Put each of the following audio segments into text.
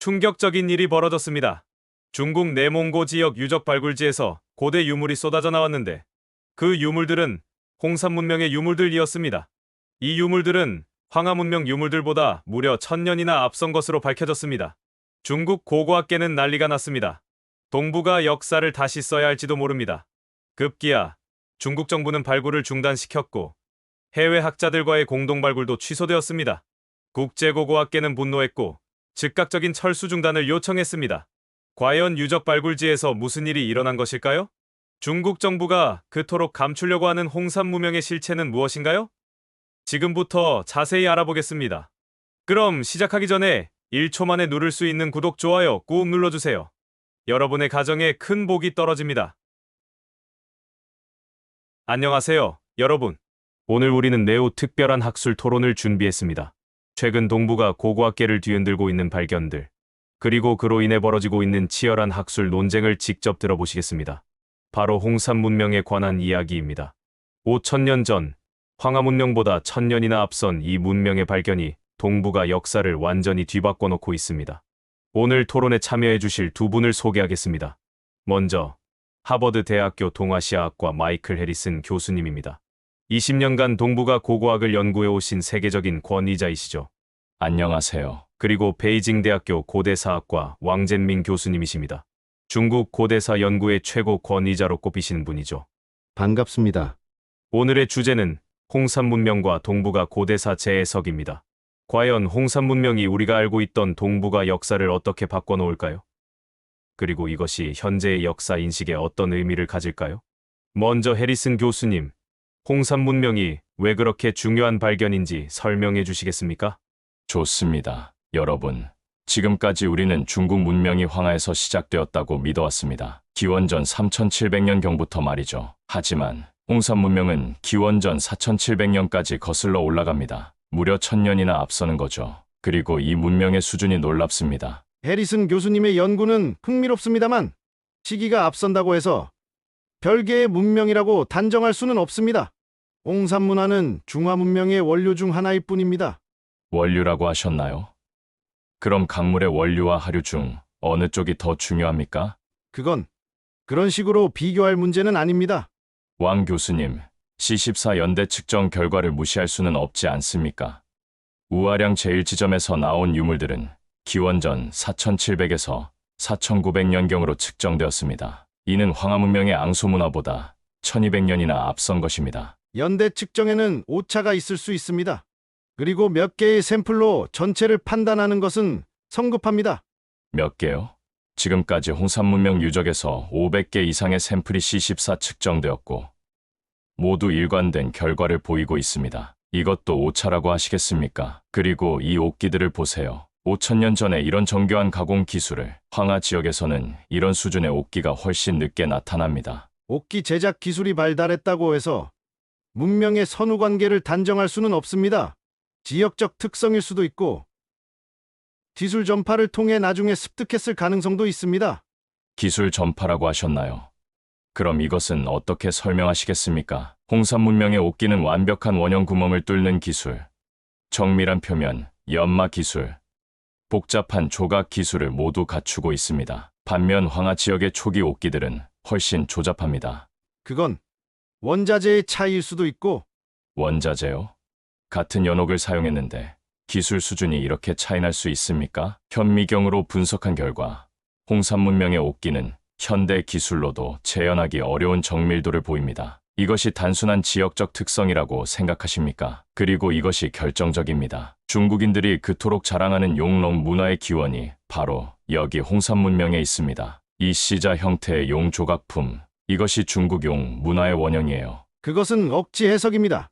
충격적인 일이 벌어졌습니다. 중국 내몽고 지역 유적 발굴지에서 고대 유물이 쏟아져 나왔는데 그 유물들은 홍산 문명의 유물들이었습니다. 이 유물들은 황하 문명 유물들보다 무려 천년이나 앞선 것으로 밝혀졌습니다. 중국 고고학계는 난리가 났습니다. 동북아 역사를 다시 써야 할지도 모릅니다. 급기야 중국 정부는 발굴을 중단시켰고 해외 학자들과의 공동 발굴도 취소되었습니다. 국제고고학계는 분노했고 즉각적인 철수 중단을 요청했습니다. 과연 유적 발굴지에서 무슨 일이 일어난 것일까요? 중국 정부가 그토록 감추려고 하는 홍산 무명의 실체는 무엇인가요? 지금부터 자세히 알아보겠습니다. 그럼 시작하기 전에 1초 만에 누를 수 있는 구독, 좋아요 꾹 눌러주세요. 여러분의 가정에 큰 복이 떨어집니다. 안녕하세요, 여러분. 오늘 우리는 매우 특별한 학술 토론을 준비했습니다. 최근 동부가 고고학계를 뒤흔들고 있는 발견들, 그리고 그로 인해 벌어지고 있는 치열한 학술 논쟁을 직접 들어보시겠습니다. 바로 홍산 문명에 관한 이야기입니다. 5천년 전, 황하 문명보다 천년이나 앞선 이 문명의 발견이 동부가 역사를 완전히 뒤바꿔 놓고 있습니다. 오늘 토론에 참여해 주실 두 분을 소개하겠습니다. 먼저, 하버드 대학교 동아시아학과 마이클 해리슨 교수님입니다. 20년간 동부가 고고학을 연구해 오신 세계적인 권위자이시죠. 안녕하세요. 그리고 베이징 대학교 고대사학과 왕젠민 교수님이십니다. 중국 고대사 연구의 최고 권위자로 꼽히시는 분이죠. 반갑습니다. 오늘의 주제는 홍산 문명과 동부가 고대사 재해석입니다. 과연 홍산 문명이 우리가 알고 있던 동부가 역사를 어떻게 바꿔놓을까요? 그리고 이것이 현재의 역사 인식에 어떤 의미를 가질까요? 먼저 해리슨 교수님, 홍산 문명이 왜 그렇게 중요한 발견인지 설명해 주시겠습니까? 좋습니다. 여러분, 지금까지 우리는 중국 문명이 황하에서 시작되었다고 믿어왔습니다. 기원전 3700년경부터 말이죠. 하지만 홍산 문명은 기원전 4700년까지 거슬러 올라갑니다. 무려 천년이나 앞서는 거죠. 그리고 이 문명의 수준이 놀랍습니다. 해리슨 교수님의 연구는 흥미롭습니다만 시기가 앞선다고 해서 별개의 문명이라고 단정할 수는 없습니다. 옹산 문화는 중화 문명의 원료 중 하나일 뿐입니다. 원류라고 하셨나요? 그럼 강물의 원류와 하류 중 어느 쪽이 더 중요합니까? 그건 그런 식으로 비교할 문제는 아닙니다. 왕 교수님, C14 연대 측정 결과를 무시할 수는 없지 않습니까? 우아량 제1지점에서 나온 유물들은 기원전 4700에서 4900년경으로 측정되었습니다. 이는 황하 문명의 앙소 문화보다 1200년이나 앞선 것입니다. 연대 측정에는 오차가 있을 수 있습니다. 그리고 몇 개의 샘플로 전체를 판단하는 것은 성급합니다. 몇 개요? 지금까지 홍산 문명 유적에서 500개 이상의 샘플이 C14 측정되었고 모두 일관된 결과를 보이고 있습니다. 이것도 오차라고 하시겠습니까? 그리고 이 옥기들을 보세요. 5천년 전에 이런 정교한 가공 기술을 황하 지역에서는 이런 수준의 옥기가 훨씬 늦게 나타납니다. 옥기 제작 기술이 발달했다고 해서 문명의 선후 관계를 단정할 수는 없습니다. 지역적 특성일 수도 있고 기술 전파를 통해 나중에 습득했을 가능성도 있습니다. 기술 전파라고 하셨나요? 그럼 이것은 어떻게 설명하시겠습니까? 홍산 문명의 옥기는 완벽한 원형 구멍을 뚫는 기술, 정밀한 표면, 연마 기술, 복잡한 조각 기술을 모두 갖추고 있습니다. 반면 황하 지역의 초기 옥기들은 훨씬 조잡합니다. 그건 원자재의 차이일 수도 있고 원자재요? 같은 연옥을 사용했는데 기술 수준이 이렇게 차이날 수 있습니까? 현미경으로 분석한 결과 홍산 문명의 옥기는 현대 기술로도 재현하기 어려운 정밀도를 보입니다. 이것이 단순한 지역적 특성이라고 생각하십니까? 그리고 이것이 결정적입니다. 중국인들이 그토록 자랑하는 용롱 문화의 기원이 바로 여기 홍산 문명에 있습니다. 이 시자 형태의 용 조각품, 이것이 중국 용 문화의 원형이에요. 그것은 억지 해석입니다.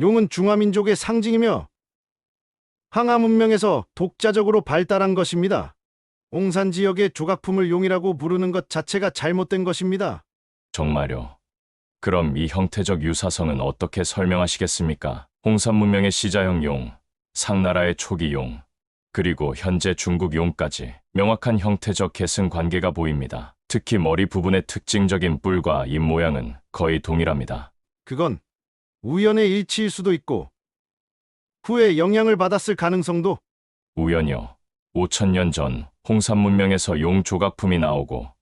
용은 중화민족의 상징이며 황하 문명에서 독자적으로 발달한 것입니다. 옹산 지역의 조각품을 용이라고 부르는 것 자체가 잘못된 것입니다. 정말요. 그럼 이 형태적 유사성은 어떻게 설명하시겠습니까? 홍산 문명의 시자형 용, 상나라의 초기 용, 그리고 현재 중국 용까지 명확한 형태적 계승 관계가 보입니다. 특히 머리 부분의 특징적인 뿔과 입 모양은 거의 동일합니다. 그건 우연의 일치일 수도 있고 후에 영향을 받았을 가능성도 우연이요. 5천년 전 홍산 문명에서 용 조각품이 나오고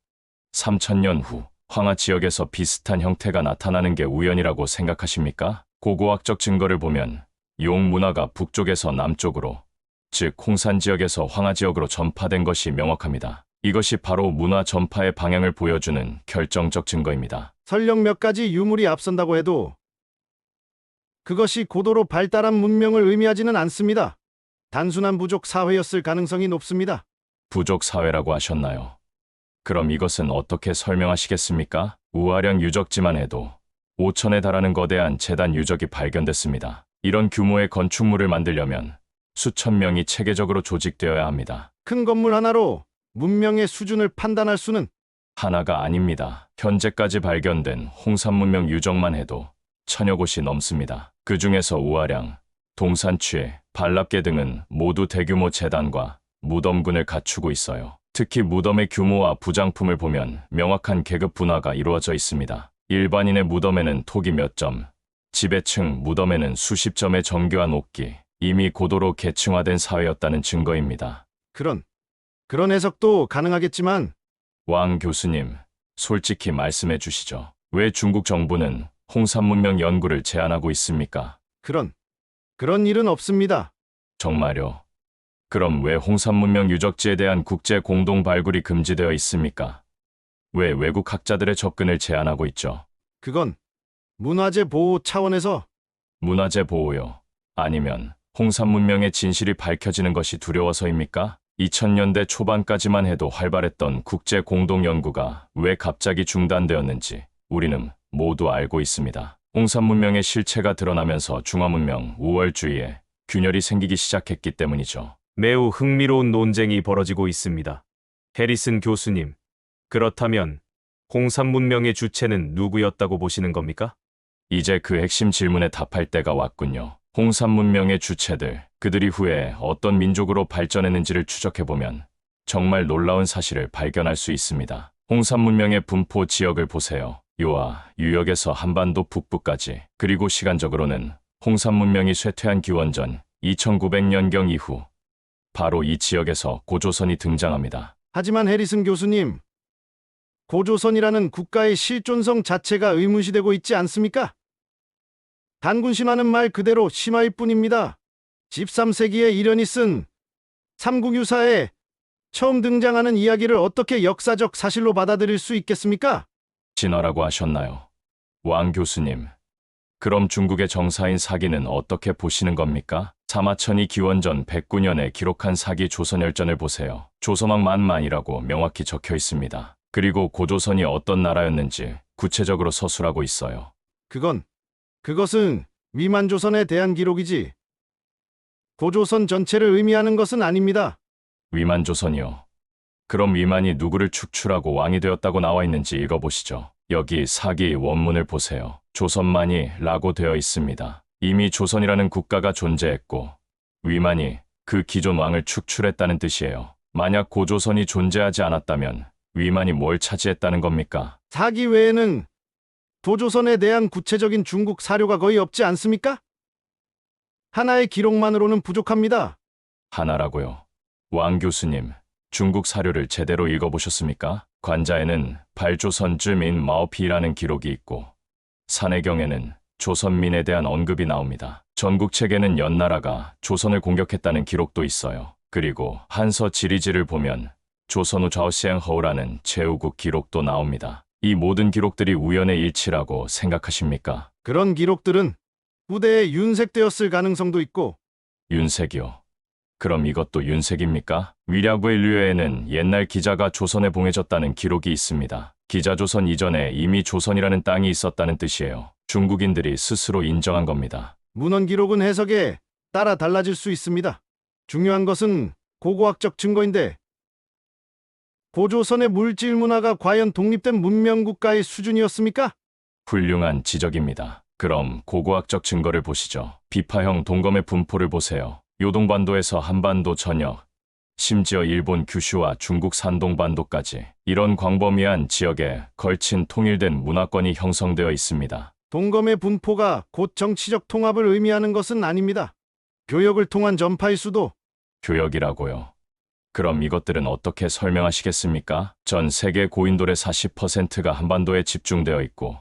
3천년 후 황하 지역에서 비슷한 형태가 나타나는 게 우연이라고 생각하십니까? 고고학적 증거를 보면 용 문화가 북쪽에서 남쪽으로 즉 홍산 지역에서 황하 지역으로 전파된 것이 명확합니다. 이것이 바로 문화 전파의 방향을 보여주는 결정적 증거입니다. 설령 몇 가지 유물이 앞선다고 해도 그것이 고도로 발달한 문명을 의미하지는 않습니다. 단순한 부족 사회였을 가능성이 높습니다. 부족 사회라고 하셨나요? 그럼 이것은 어떻게 설명하시겠습니까? 우아령 유적지만 해도 5천에 달하는 거대한 재단 유적이 발견됐습니다. 이런 규모의 건축물을 만들려면 수천 명이 체계적으로 조직되어야 합니다. 큰 건물 하나로 문명의 수준을 판단할 수는 하나가 아닙니다. 현재까지 발견된 홍산 문명 유적만 해도 천여 곳이 넘습니다. 그 중에서 우아량, 동산취해, 발랍계 등은 모두 대규모 재단과 무덤군을 갖추고 있어요. 특히 무덤의 규모와 부장품을 보면 명확한 계급 분화가 이루어져 있습니다. 일반인의 무덤에는 톡이 몇 점, 지배층 무덤에는 수십 점의 정교한 옥기, 이미 고도로 계층화된 사회였다는 증거입니다. 그런 그런 해석도 가능하겠지만 왕 교수님, 솔직히 말씀해 주시죠. 왜 중국 정부는 홍산 문명 연구를 제한하고 있습니까? 그런 그런 일은 없습니다. 정말요? 그럼 왜 홍산 문명 유적지에 대한 국제 공동 발굴이 금지되어 있습니까? 왜 외국 학자들의 접근을 제한하고 있죠? 그건 문화재 보호 차원에서 문화재 보호요? 아니면 홍산 문명의 진실이 밝혀지는 것이 두려워서입니까? 2000년대 초반까지만 해도 활발했던 국제 공동 연구가 왜 갑자기 중단되었는지 우리는 모두 알고 있습니다. 홍산 문명의 실체가 드러나면서 중화 문명 우월주의에 균열이 생기기 시작했기 때문이죠. 매우 흥미로운 논쟁이 벌어지고 있습니다. 해리슨 교수님, 그렇다면 홍산 문명의 주체는 누구였다고 보시는 겁니까? 이제 그 핵심 질문에 답할 때가 왔군요. 홍산 문명의 주체들, 그들이 후에 어떤 민족으로 발전했는지를 추적해보면 정말 놀라운 사실을 발견할 수 있습니다. 홍산 문명의 분포 지역을 보세요. 요하, 유역에서 한반도 북부까지, 그리고 시간적으로는 홍산 문명이 쇠퇴한 기원전 2900년경 이후, 바로 이 지역에서 고조선이 등장합니다. 하지만 해리슨 교수님 고조선이라는 국가의 실존성 자체가 의문시되고 있지 않습니까? 단군 신화는 말 그대로 신화일 뿐입니다. 13세기에 이련이 쓴 삼국유사에 처음 등장하는 이야기를 어떻게 역사적 사실로 받아들일 수 있겠습니까? 진화라고 하셨나요? 왕 교수님, 그럼 중국의 정사인 사기는 어떻게 보시는 겁니까? 사마천이 기원전 109년에 기록한 사기 조선열전을 보세요. 조선왕 만만이라고 명확히 적혀 있습니다. 그리고 고조선이 어떤 나라였는지 구체적으로 서술하고 있어요. 그건 그것은 위만조선에 대한 기록이지 고조선 전체를 의미하는 것은 아닙니다. 위만조선이요. 그럼 위만이 누구를 축출하고 왕이 되었다고 나와 있는지 읽어보시죠. 여기 사기 원문을 보세요. 조선만이 라고 되어 있습니다. 이미 조선이라는 국가가 존재했고 위만이 그 기존 왕을 축출했다는 뜻이에요. 만약 고조선이 존재하지 않았다면 위만이 뭘 차지했다는 겁니까? 사기 외에는 도조선에 대한 구체적인 중국 사료가 거의 없지 않습니까? 하나의 기록만으로는 부족합니다. 하나라고요. 왕 교수님, 중국 사료를 제대로 읽어보셨습니까? 관자에는 발조선쯤인 마오피라는 기록이 있고 산해경에는 조선민에 대한 언급이 나옵니다. 전국 책에는 연나라가 조선을 공격했다는 기록도 있어요. 그리고 한서 지리지를 보면 조선 후 좌우시행허우라는 제후국 기록도 나옵니다. 이 모든 기록들이 우연의 일치라고 생각하십니까? 그런 기록들은 후대에 윤색되었을 가능성도 있고 윤색이요. 그럼 이것도 윤색입니까? 위랴구의 류에는 옛날 기자가 조선에 봉해졌다는 기록이 있습니다. 기자조선 이전에 이미 조선이라는 땅이 있었다는 뜻이에요. 중국인들이 스스로 인정한 겁니다. 문헌 기록은 해석에 따라 달라질 수 있습니다. 중요한 것은 고고학적 증거인데 고조선의 물질 문화가 과연 독립된 문명 국가의 수준이었습니까? 훌륭한 지적입니다. 그럼 고고학적 증거를 보시죠. 비파형 동검의 분포를 보세요. 요동반도에서 한반도 전역, 심지어 일본 규슈와 중국 산동반도까지 이런 광범위한 지역에 걸친 통일된 문화권이 형성되어 있습니다. 동검의 분포가 곧 정치적 통합을 의미하는 것은 아닙니다. 교역을 통한 전파일 수도 교역이라고요. 그럼 이것들은 어떻게 설명하시겠습니까? 전 세계 고인돌의 40%가 한반도에 집중되어 있고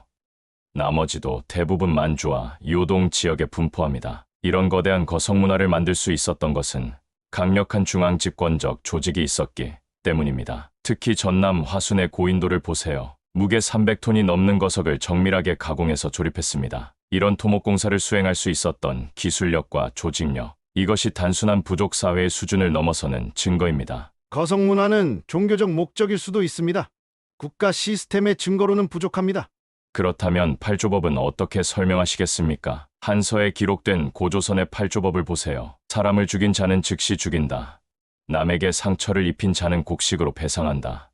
나머지도 대부분 만주와 요동 지역에 분포합니다. 이런 거대한 거성 문화를 만들 수 있었던 것은 강력한 중앙 집권적 조직이 있었기 때문입니다. 특히 전남 화순의 고인돌을 보세요. 무게 300톤이 넘는 거석을 정밀하게 가공해서 조립했습니다. 이런 토목공사를 수행할 수 있었던 기술력과 조직력, 이것이 단순한 부족 사회의 수준을 넘어서는 증거입니다. 거성 문화는 종교적 목적일 수도 있습니다. 국가 시스템의 증거로는 부족합니다. 그렇다면 팔조법은 어떻게 설명하시겠습니까? 한서에 기록된 고조선의 팔조법을 보세요. 사람을 죽인 자는 즉시 죽인다. 남에게 상처를 입힌 자는 곡식으로 배상한다.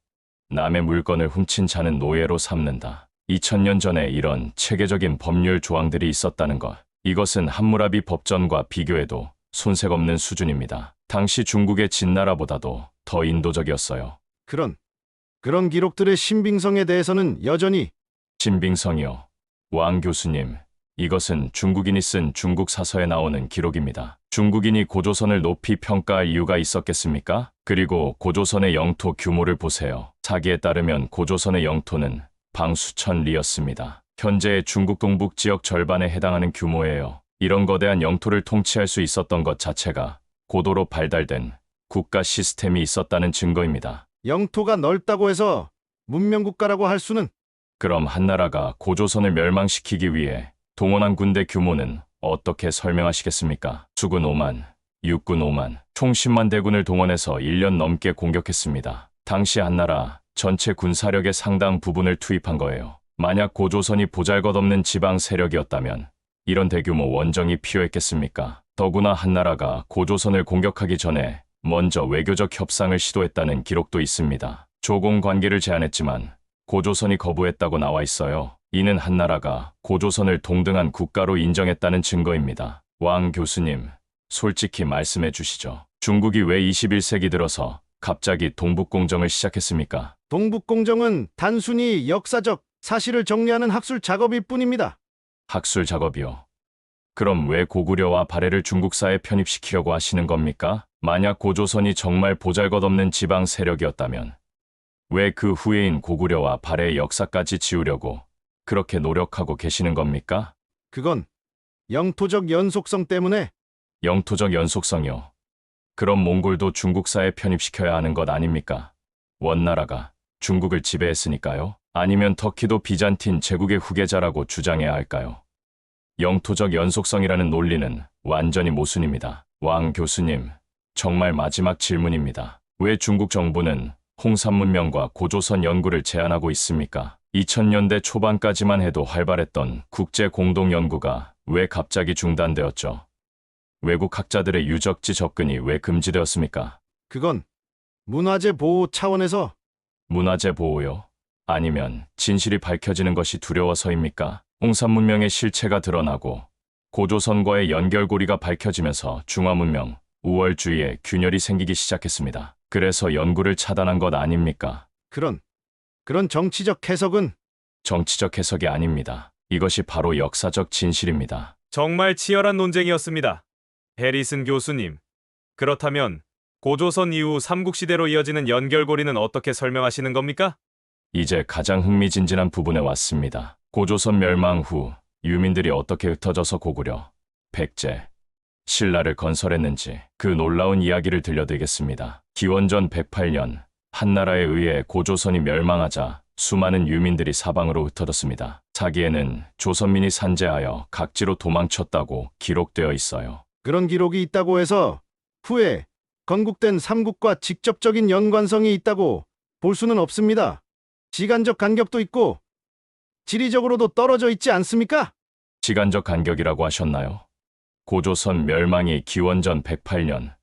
남의 물건을 훔친 자는 노예로 삼는다. 2000년 전에 이런 체계적인 법률 조항들이 있었다는 것. 이것은 함무라비 법전과 비교해도 손색 없는 수준입니다. 당시 중국의 진나라보다도 더 인도적이었어요. 그런 그런 기록들의 신빙성에 대해서는 여전히 신빙성이요. 왕 교수님, 이것은 중국인이 쓴 중국 사서에 나오는 기록입니다. 중국인이 고조선을 높이 평가할 이유가 있었겠습니까? 그리고 고조선의 영토 규모를 보세요. 사기에 따르면 고조선의 영토는 방 수천 리였습니다. 현재의 중국 동북 지역 절반에 해당하는 규모예요. 이런 거대한 영토를 통치할 수 있었던 것 자체가 고도로 발달된 국가 시스템이 있었다는 증거입니다. 영토가 넓다고 해서 문명국가라고 할 수는 그럼 한나라가 고조선을 멸망시키기 위해 동원한 군대 규모는 어떻게 설명하시겠습니까? 수군 5만, 육군 5만, 총 10만 대군을 동원해서 1년 넘게 공격했습니다. 당시 한나라 전체 군사력의 상당 부분을 투입한 거예요. 만약 고조선이 보잘것없는 지방 세력이었다면 이런 대규모 원정이 필요했겠습니까? 더구나 한나라가 고조선을 공격하기 전에 먼저 외교적 협상을 시도했다는 기록도 있습니다. 조공 관계를 제안했지만 고조선이 거부했다고 나와 있어요. 이는 한나라가 고조선을 동등한 국가로 인정했다는 증거입니다. 왕 교수님, 솔직히 말씀해 주시죠. 중국이 왜 21세기 들어서 갑자기 동북공정을 시작했습니까? 동북공정은 단순히 역사적 사실을 정리하는 학술 작업일 뿐입니다. 학술 작업이요. 그럼 왜 고구려와 발해를 중국사에 편입시키려고 하시는 겁니까? 만약 고조선이 정말 보잘것없는 지방 세력이었다면 왜 그 후예인 고구려와 발해의 역사까지 지우려고 그렇게 노력하고 계시는 겁니까? 그건 영토적 연속성 때문에 영토적 연속성이요. 그럼 몽골도 중국사에 편입시켜야 하는 것 아닙니까? 원나라가 중국을 지배했으니까요? 아니면 터키도 비잔틴 제국의 후계자라고 주장해야 할까요? 영토적 연속성이라는 논리는 완전히 모순입니다. 왕 교수님, 정말 마지막 질문입니다. 왜 중국 정부는 홍산 문명과 고조선 연구를 제한하고 있습니까? 2000년대 초반까지만 해도 활발했던 국제 공동 연구가 왜 갑자기 중단되었죠? 외국 학자들의 유적지 접근이 왜 금지되었습니까? 그건 문화재 보호 차원에서 문화재 보호요? 아니면 진실이 밝혀지는 것이 두려워서입니까? 홍산 문명의 실체가 드러나고 고조선과의 연결고리가 밝혀지면서 중화문명, 우월주의에 균열이 생기기 시작했습니다. 그래서 연구를 차단한 것 아닙니까? 그런 그런 정치적 해석은 정치적 해석이 아닙니다. 이것이 바로 역사적 진실입니다. 정말 치열한 논쟁이었습니다. 해리슨 교수님. 그렇다면 고조선 이후 삼국시대로 이어지는 연결고리는 어떻게 설명하시는 겁니까? 이제 가장 흥미진진한 부분에 왔습니다. 고조선 멸망 후 유민들이 어떻게 흩어져서 고구려, 백제, 신라를 건설했는지 그 놀라운 이야기를 들려드리겠습니다. 기원전 108년 한나라에 의해 고조선이 멸망하자 수많은 유민들이 사방으로 흩어졌습니다. 자기에는 조선민이 산재하여 각지로 도망쳤다고 기록되어 있어요. 그런 기록이 있다고 해서 후에 건국된 삼국과 직접적인 연관성이 있다고 볼 수는 없습니다. 시간적 간격도 있고 지리적으로도 떨어져 있지 않습니까? 시간적 간격이라고 하셨나요? 고조선 멸망이 기원전 108년,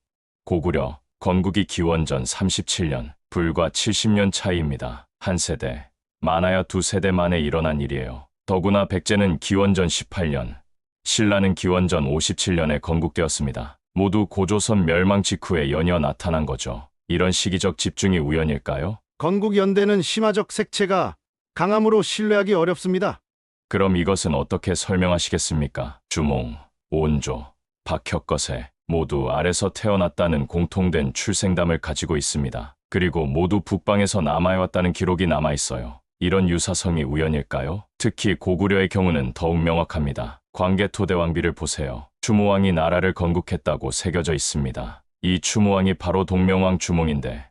고구려, 건국이 기원전 37년, 불과 70년 차이입니다. 한 세대, 많아야 두 세대 만에 일어난 일이에요. 더구나 백제는 기원전 18년, 신라는 기원전 57년에 건국되었습니다. 모두 고조선 멸망 직후에 연이어 나타난 거죠. 이런 시기적 집중이 우연일까요? 건국 연대는 심화적 색채가 강함으로 신뢰하기 어렵습니다. 그럼 이것은 어떻게 설명하시겠습니까? 주몽, 온조, 박혁거세, 모두 아래서 태어났다는 공통된 출생담을 가지고 있습니다. 그리고 모두 북방에서 남아해왔다는 기록이 남아 있어요. 이런 유사성이 우연일까요? 특히 고구려의 경우는 더욱 명확합니다. 광개토대왕비를 보세요. 추모왕이 나라를 건국했다고 새겨져 있습니다. 이 추모왕이 바로 동명왕 주몽인데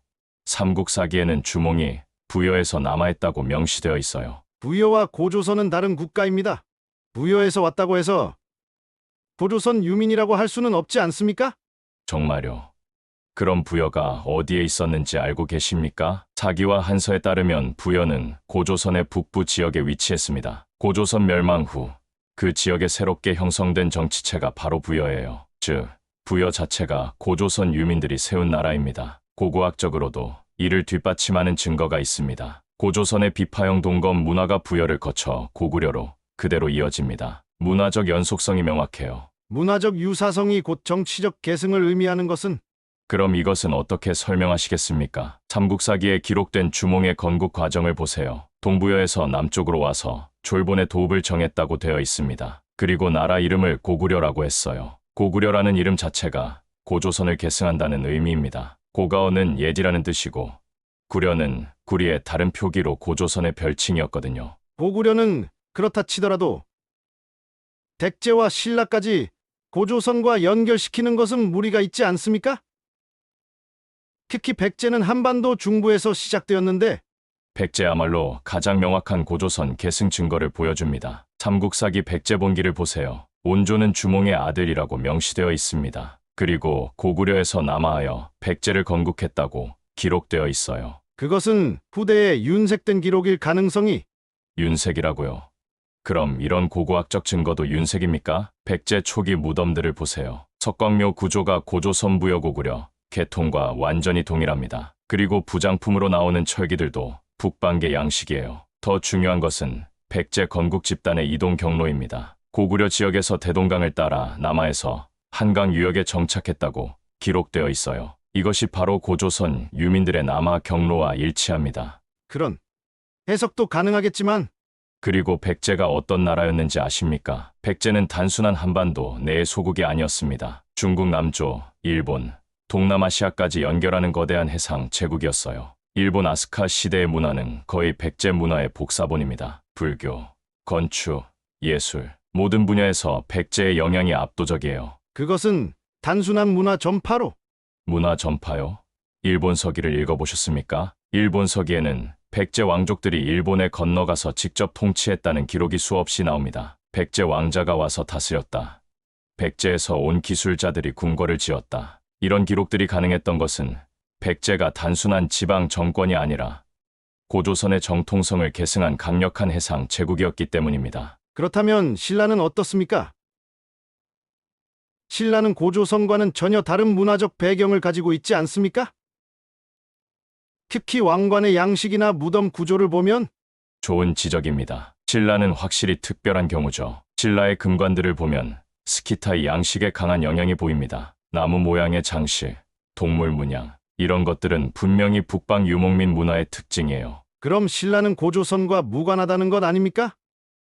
삼국사기에는 주몽이 부여에서 남아있다고 명시되어 있어요. 부여와 고조선은 다른 국가입니다. 부여에서 왔다고 해서 고조선 유민이라고 할 수는 없지 않습니까? 정말요. 그럼 부여가 어디에 있었는지 알고 계십니까? 사기와 한서에 따르면 부여는 고조선의 북부 지역에 위치했습니다. 고조선 멸망 후 그 지역에 새롭게 형성된 정치체가 바로 부여예요. 즉, 부여 자체가 고조선 유민들이 세운 나라입니다. 고고학적으로도 이를 뒷받침하는 증거가 있습니다. 고조선의 비파형 동검 문화가 부여를 거쳐 고구려로 그대로 이어집니다. 문화적 연속성이 명확해요. 문화적 유사성이 곧 정치적 계승을 의미하는 것은 그럼 이것은 어떻게 설명하시겠습니까? 삼국사기에 기록된 주몽의 건국 과정을 보세요. 동부여에서 남쪽으로 와서 졸본의 도읍을 정했다고 되어 있습니다. 그리고 나라 이름을 고구려라고 했어요. 고구려라는 이름 자체가 고조선을 계승한다는 의미입니다. 고가어는 예디라는 뜻이고 구려는 구리의 다른 표기로 고조선의 별칭이었거든요. 고구려는 그렇다 치더라도 백제와 신라까지 고조선과 연결시키는 것은 무리가 있지 않습니까? 특히 백제는 한반도 중부에서 시작되었는데 백제야말로 가장 명확한 고조선 계승 증거를 보여줍니다. 삼국사기 백제본기를 보세요. 온조는 주몽의 아들이라고 명시되어 있습니다. 그리고 고구려에서 남하하여 백제를 건국했다고 기록되어 있어요. 그것은 후대에 윤색된 기록일 가능성이 윤색이라고요. 그럼 이런 고고학적 증거도 윤색입니까? 백제 초기 무덤들을 보세요. 석광묘 구조가 고조선 부여 고구려, 계통과 완전히 동일합니다. 그리고 부장품으로 나오는 철기들도 북방계 양식이에요. 더 중요한 것은 백제 건국 집단의 이동 경로입니다. 고구려 지역에서 대동강을 따라 남하에서 한강 유역에 정착했다고 기록되어 있어요. 이것이 바로 고조선 유민들의 남하 경로와 일치합니다. 그런 해석도 가능하겠지만 그리고 백제가 어떤 나라였는지 아십니까? 백제는 단순한 한반도 내의 소국이 아니었습니다. 중국 남조, 일본, 동남아시아까지 연결하는 거대한 해상 제국이었어요. 일본 아스카 시대의 문화는 거의 백제 문화의 복사본입니다. 불교, 건축, 예술, 모든 분야에서 백제의 영향이 압도적이에요. 그것은 단순한 문화 전파로 문화 전파요? 일본 서기를 읽어보셨습니까? 일본 서기에는 백제 왕족들이 일본에 건너가서 직접 통치했다는 기록이 수없이 나옵니다. 백제 왕자가 와서 다스렸다. 백제에서 온 기술자들이 궁궐을 지었다. 이런 기록들이 가능했던 것은 백제가 단순한 지방 정권이 아니라 고조선의 정통성을 계승한 강력한 해상 제국이었기 때문입니다. 그렇다면 신라는 어떻습니까? 신라는 고조선과는 전혀 다른 문화적 배경을 가지고 있지 않습니까? 특히 왕관의 양식이나 무덤 구조를 보면 좋은 지적입니다. 신라는 확실히 특별한 경우죠. 신라의 금관들을 보면 스키타의 양식에 강한 영향이 보입니다. 나무 모양의 장식, 동물 문양, 이런 것들은 분명히 북방 유목 민 문화의 특징이에요. 그럼 신라는 고조선과 무관하다는 것 아닙니까?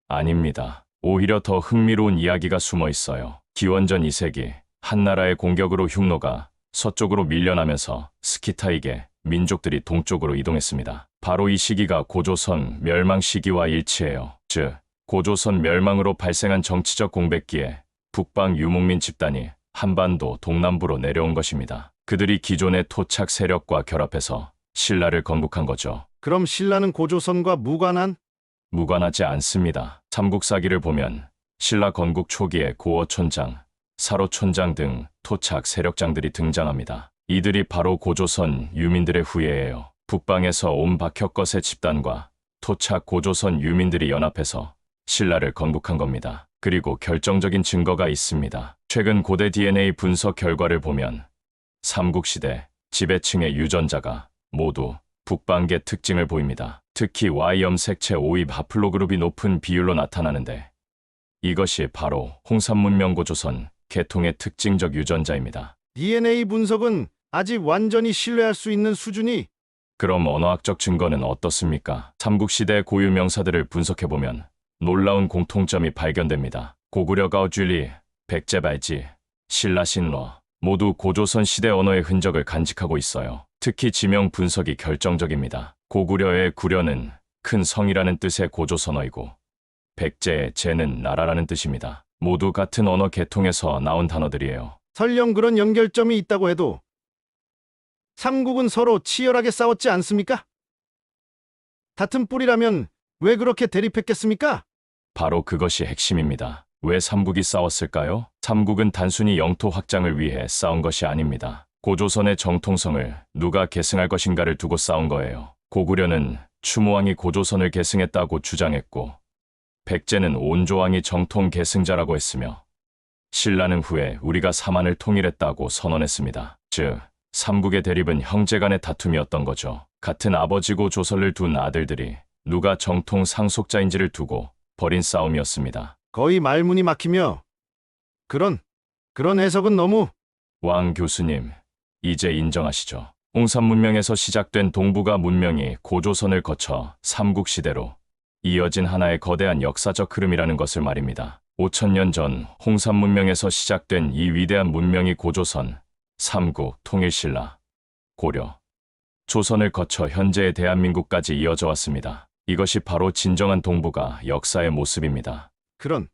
아닙니다. 오히려 더 흥미로운 이야기가 숨어 있어요. 기원전 2세기 한나라의 공격으로 흉노가 서쪽으로 밀려나면서 스키타에게 민족들이 동쪽으로 이동했습니다. 바로 이 시기가 고조선 멸망 시기와 일치해요. 즉, 고조선 멸망으로 발생한 정치적 공백기에 북방 유목민 집단이 한반도 동남부로 내려온 것입니다. 그들이 기존의 토착 세력과 결합해서 신라를 건국한 거죠. 그럼 신라는 고조선과 무관한 무관하지 않습니다. 삼국사기를 보면 신라 건국 초기에 고어촌장, 사로촌장 등 토착 세력장들이 등장합니다. 이들이 바로 고조선 유민들의 후예예요. 북방에서 온 박혁거세 집단과 토착 고조선 유민들이 연합해서 신라를 건국한 겁니다. 그리고 결정적인 증거가 있습니다. 최근 고대 DNA 분석 결과를 보면 삼국시대 지배층의 유전자가 모두 북방계 특징을 보입니다. 특히 Y염 색채 오입 하플로그룹이 높은 비율로 나타나는데 이것이 바로 홍삼문명 고조선 계통의 특징적 유전자입니다. DNA 분석은 아직 완전히 신뢰할 수 있는 수준이 그럼 언어학적 증거는 어떻습니까? 삼국시대 고유 명사들을 분석해보면 놀라운 공통점이 발견됩니다. 고구려 가오줄리, 백제발지, 신라신러, 모두 고조선 시대 언어의 흔적을 간직하고 있어요. 특히 지명 분석이 결정적입니다. 고구려의 구려는 큰 성이라는 뜻의 고조선어이고 백제의 제는 나라라는 뜻입니다. 모두 같은 언어 계통에서 나온 단어들이에요. 설령 그런 연결점이 있다고 해도 삼국은 서로 치열하게 싸웠지 않습니까? 같은 뿌리라면 왜 그렇게 대립했겠습니까? 바로 그것이 핵심입니다. 왜 삼국이 싸웠을까요? 삼국은 단순히 영토 확장을 위해 싸운 것이 아닙니다. 고조선의 정통성을 누가 계승할 것인가를 두고 싸운 거예요. 고구려는 추모왕이 고조선을 계승했다고 주장했고, 백제는 온조왕이 정통 계승자라고 했으며, 신라는 후에 우리가 사만을 통일했다고 선언했습니다. 즉, 삼국의 대립은 형제 간의 다툼이었던 거죠. 같은 아버지고 조선을 둔 아들들이 누가 정통 상속자인지를 두고 벌인 싸움이었습니다. 거의 말문이 막히며 그런 그런 해석은 너무 왕 교수님, 이제 인정하시죠. 홍산 문명에서 시작된 동북아 문명이 고조선을 거쳐 삼국시대로 이어진 하나의 거대한 역사적 흐름이라는 것을 말입니다. 5천년 전 홍산 문명에서 시작된 이 위대한 문명이 고조선, 삼국, 통일신라, 고려, 조선을 거쳐 현재의 대한민국까지 이어져 왔습니다. 이것이 바로 진정한 동북아 역사의 모습입니다. 그런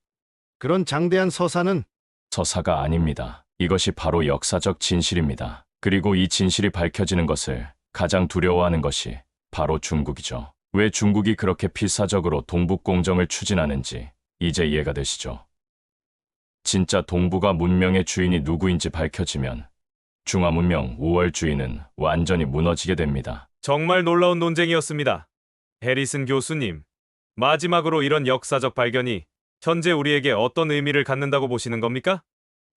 그런 장대한 서사는 서사가 아닙니다. 이것이 바로 역사적 진실입니다. 그리고 이 진실이 밝혀지는 것을 가장 두려워하는 것이 바로 중국이죠. 왜 중국이 그렇게 필사적으로 동북공정을 추진하는지 이제 이해가 되시죠? 진짜 동북아 문명의 주인이 누구인지 밝혀지면 중화 문명 5월 주인은 완전히 무너지게 됩니다. 정말 놀라운 논쟁이었습니다. 해리슨 교수님, 마지막으로 이런 역사적 발견이 현재 우리에게 어떤 의미를 갖는다고 보시는 겁니까?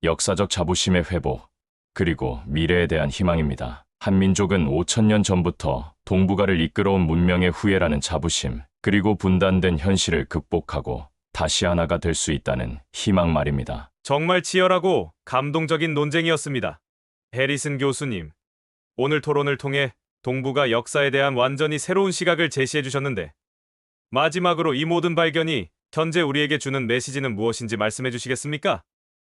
역사적 자부심의 회복, 그리고 미래에 대한 희망입니다. 한민족은 5천년 전부터 동북아를 이끌어온 문명의 후예라는 자부심, 그리고 분단된 현실을 극복하고 다시 하나가 될 수 있다는 희망 말입니다. 정말 치열하고 감동적인 논쟁이었습니다. 해리슨 교수님, 오늘 토론을 통해 동북아 역사에 대한 완전히 새로운 시각을 제시해 주셨는데, 마지막으로 이 모든 발견이 현재 우리에게 주는 메시지는 무엇인지 말씀해 주시겠습니까?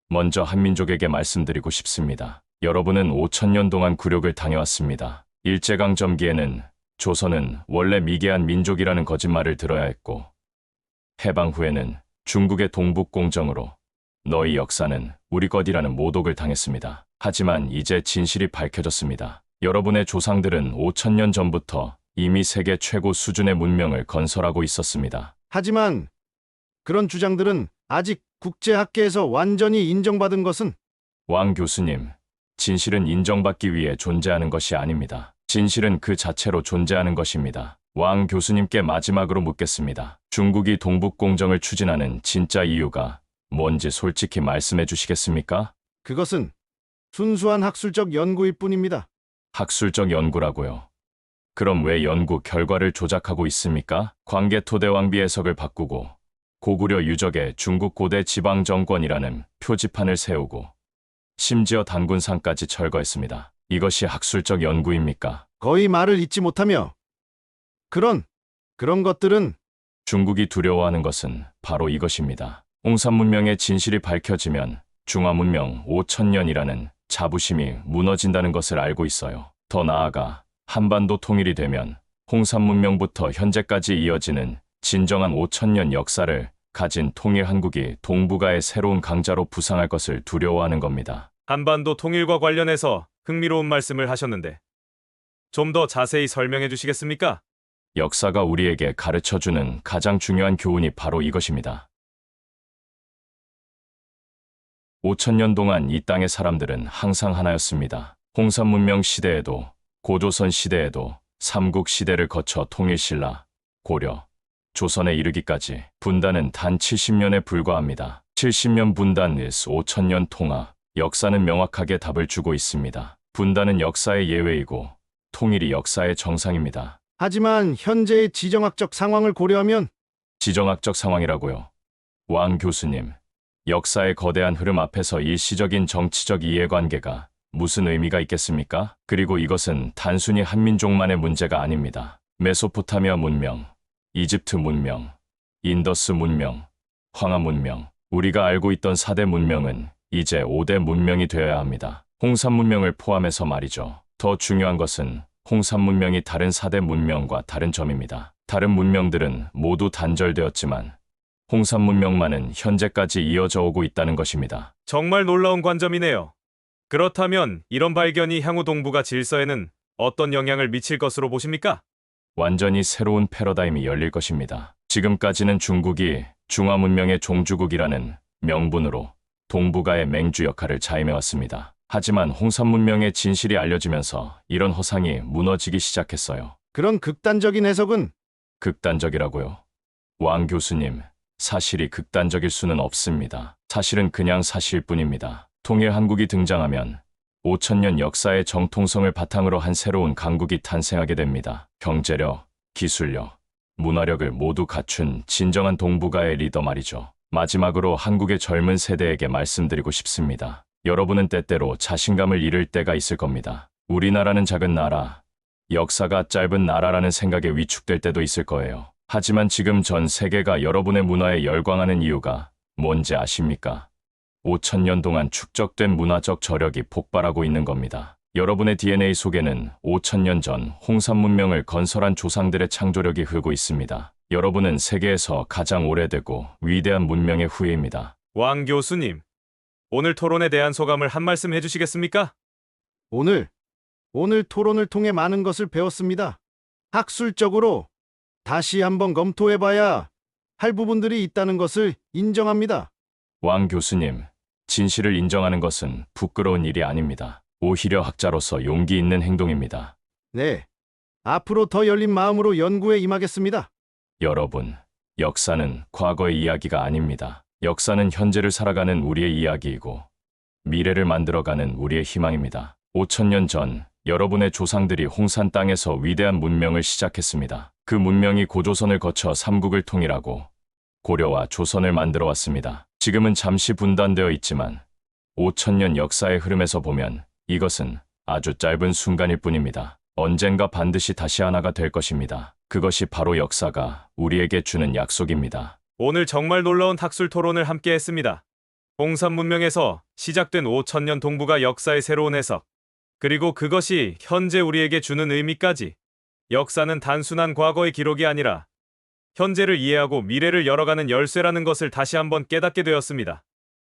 먼저 한민족에게 말씀드리고 싶습니다. 여러분은 5천년 동안 굴욕을 당해왔습니다. 일제강점기에는 조선은 원래 미개한 민족이라는 거짓말을 들어야 했고, 해방 후에는 중국의 동북공정으로 너희 역사는 우리 것이라는 모독을 당했습니다. 하지만 이제 진실이 밝혀졌습니다. 여러분의 조상들은 5천년 전부터 이미 세계 최고 수준의 문명을 건설하고 있었습니다. 하지만 그런 주장들은 아직 국제학계에서 완전히 인정받은 것은 왕 교수님, 진실은 인정받기 위해 존재하는 것이 아닙니다. 진실은 그 자체로 존재하는 것입니다. 왕 교수님께 마지막으로 묻겠습니다. 중국이 동북공정을 추진하는 진짜 이유가 뭔지 솔직히 말씀해 주시겠습니까? 그것은 순수한 학술적 연구일 뿐입니다. 학술적 연구라고요. 그럼 왜 연구 결과를 조작하고 있습니까? 광개 토대 왕비 해석을 바꾸고 고구려 유적의 중국 고대 지방 정권이라는 표지판을 세우고 심지어 단군상까지 철거했습니다. 이것이 학술적 연구입니까? 거의 말을 잇지 못하며 그런 그런 것들은 중국이 두려워하는 것은 바로 이것입니다. 홍산 문명의 진실이 밝혀지면 중화 문명 5천년이라는 자부심이 무너진다는 것을 알고 있어요. 더 나아가 한반도 통일이 되면 홍산 문명부터 현재까지 이어지는 진정한 5천년 역사를 가진 통일 한국이 동북아의 새로운 강자로 부상할 것을 두려워하는 겁니다. 한반도 통일과 관련해서 흥미로운 말씀을 하셨는데, 좀 더 자세히 설명해 주시겠습니까? 역사가 우리에게 가르쳐 주는 가장 중요한 교훈이 바로 이것입니다. 5천년 동안 이 땅의 사람들은 항상 하나였습니다. 홍산 문명 시대에도 고조선 시대에도 삼국 시대를 거쳐 통일신라, 고려, 조선에 이르기까지 분단은 단 70년에 불과합니다. 70년 분단 is 5천년 통화. 역사는 명확하게 답을 주고 있습니다. 분단은 역사의 예외이고 통일이 역사의 정상입니다. 하지만 현재의 지정학적 상황을 고려하면 지정학적 상황이라고요. 왕 교수님, 역사의 거대한 흐름 앞에서 일시적인 정치적 이해관계가 무슨 의미가 있겠습니까? 그리고 이것은 단순히 한민족만의 문제가 아닙니다. 메소포타미아 문명, 이집트 문명, 인더스 문명, 황하 문명, 우리가 알고 있던 4대 문명은 이제 5대 문명이 되어야 합니다. 홍산 문명을 포함해서 말이죠. 더 중요한 것은 홍산 문명이 다른 4대 문명과 다른 점입니다. 다른 문명들은 모두 단절되었지만 홍산 문명만은 현재까지 이어져 오고 있다는 것입니다. 정말 놀라운 관점이네요. 그렇다면 이런 발견이 향후 동북아 질서에는 어떤 영향을 미칠 것으로 보십니까? 완전히 새로운 패러다임이 열릴 것입니다. 지금까지는 중국이 중화 문명의 종주국이라는 명분으로 동북아의 맹주 역할을 자임해왔습니다. 하지만 홍산 문명의 진실이 알려지면서 이런 허상이 무너지기 시작했어요. 그런 극단적인 해석은 극단적이라고요? 왕 교수님, 사실이 극단적일 수는 없습니다. 사실은 그냥 사실일 뿐입니다. 통일 한국이 등장하면 5천년 역사의 정통성을 바탕으로 한 새로운 강국이 탄생하게 됩니다. 경제력, 기술력, 문화력을 모두 갖춘 진정한 동북아의 리더 말이죠. 마지막으로 한국의 젊은 세대에게 말씀드리고 싶습니다. 여러분은 때때로 자신감을 잃을 때가 있을 겁니다. 우리나라는 작은 나라, 역사가 짧은 나라라는 생각에 위축될 때도 있을 거예요. 하지만 지금 전 세계가 여러분의 문화에 열광하는 이유가 뭔지 아십니까? 5천년 동안 축적된 문화적 저력이 폭발하고 있는 겁니다. 여러분의 DNA 속에는 5천년 전 홍산 문명을 건설한 조상들의 창조력이 흐르고 있습니다. 여러분은 세계에서 가장 오래되고 위대한 문명의 후예입니다. 왕 교수님, 오늘 토론에 대한 소감을 한 말씀 해주시겠습니까? 오늘 오늘 토론을 통해 많은 것을 배웠습니다. 학술적으로 다시 한번 검토해봐야 할 부분들이 있다는 것을 인정합니다. 왕 교수님, 진실을 인정하는 것은 부끄러운 일이 아닙니다. 오히려 학자로서 용기 있는 행동입니다. 네, 앞으로 더 열린 마음으로 연구에 임하겠습니다. 여러분, 역사는 과거의 이야기가 아닙니다. 역사는 현재를 살아가는 우리의 이야기이고 미래를 만들어가는 우리의 희망입니다. 5천년 전 여러분의 조상들이 홍산 땅에서 위대한 문명을 시작했습니다. 그 문명이 고조선을 거쳐 삼국을 통일하고 고려와 조선을 만들어 왔습니다. 지금은 잠시 분단되어 있지만 5천년 역사의 흐름에서 보면 이것은 아주 짧은 순간일 뿐입니다. 언젠가 반드시 다시 하나가 될 것입니다. 그것이 바로 역사가 우리에게 주는 약속입니다. 오늘 정말 놀라운 학술 토론을 함께 했습니다. 홍산 문명에서 시작된 5천년 동북아 역사의 새로운 해석, 그리고 그것이 현재 우리에게 주는 의미까지 역사는 단순한 과거의 기록이 아니라 현재를 이해하고 미래를 열어가는 열쇠라는 것을 다시 한번 깨닫게 되었습니다.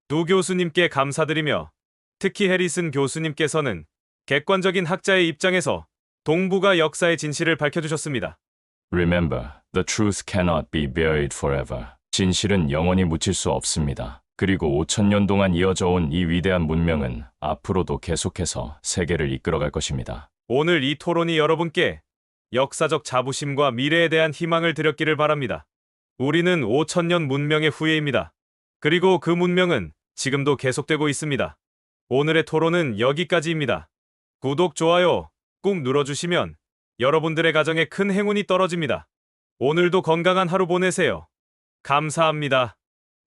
두 교수님께 감사드리며 특히 해리슨 교수님께서는 객관적인 학자의 입장에서 동북아 역사의 진실을 밝혀주셨습니다. Remember, the truth cannot be buried forever. 진실은 영원히 묻힐 수 없습니다. 그리고 5천년 동안 이어져 온 이 위대한 문명은 앞으로도 계속해서 세계를 이끌어갈 것입니다. 오늘 이 토론이 여러분께 역사적 자부심과 미래에 대한 희망을 드렸기를 바랍니다. 우리는 5천년 문명의 후예입니다. 그리고 그 문명은 지금도 계속되고 있습니다. 오늘의 토론은 여기까지입니다. 구독, 좋아요 꾹 눌러주시면 여러분들의 가정에 큰 행운이 떨어집니다. 오늘도 건강한 하루 보내세요. 감사합니다.